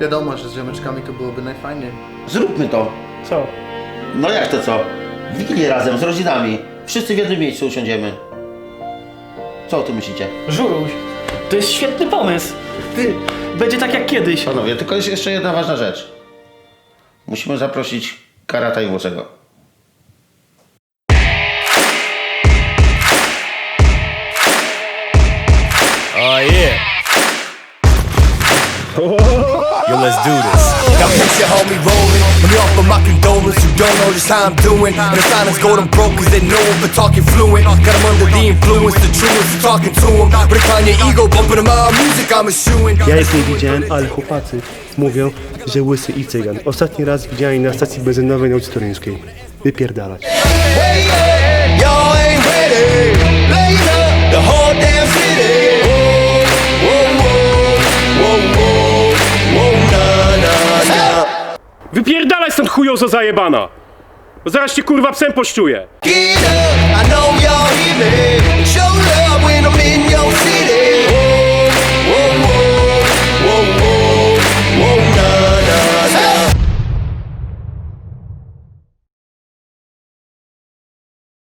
Wiadomo, że z ziomeczkami to byłoby najfajniej. Zróbmy to. Co? No jak to co? Wigilię razem z rodzinami. Wszyscy w jednym miejscu usiądziemy. Co o tym myślicie? Żuruś, to jest świetny pomysł. Ty, będzie tak jak kiedyś. Panowie, tylko jest jeszcze jedna ważna rzecz. Musimy zaprosić Karata i Włosego. Oh yeah. Yo, let's do this. Now picture homie rolling Let me offer my condolence You don't know just how I'm doing And the silence golden broke Cause they know him for talking fluent Got him under the influence The truest talking to him But Kanye ego bumping him out music I'm eschewing Ja ich nie widziałem, ale chłopacy mówią, że łysy i cygan. Ostatni raz widziałem na stacji benzynowej na ulicy Toruńskiej. Wypierdalać. Y'all ain't Wypierdalać stąd chujozo zajebana! Bo zaraz cię kurwa psem poszczuję! I know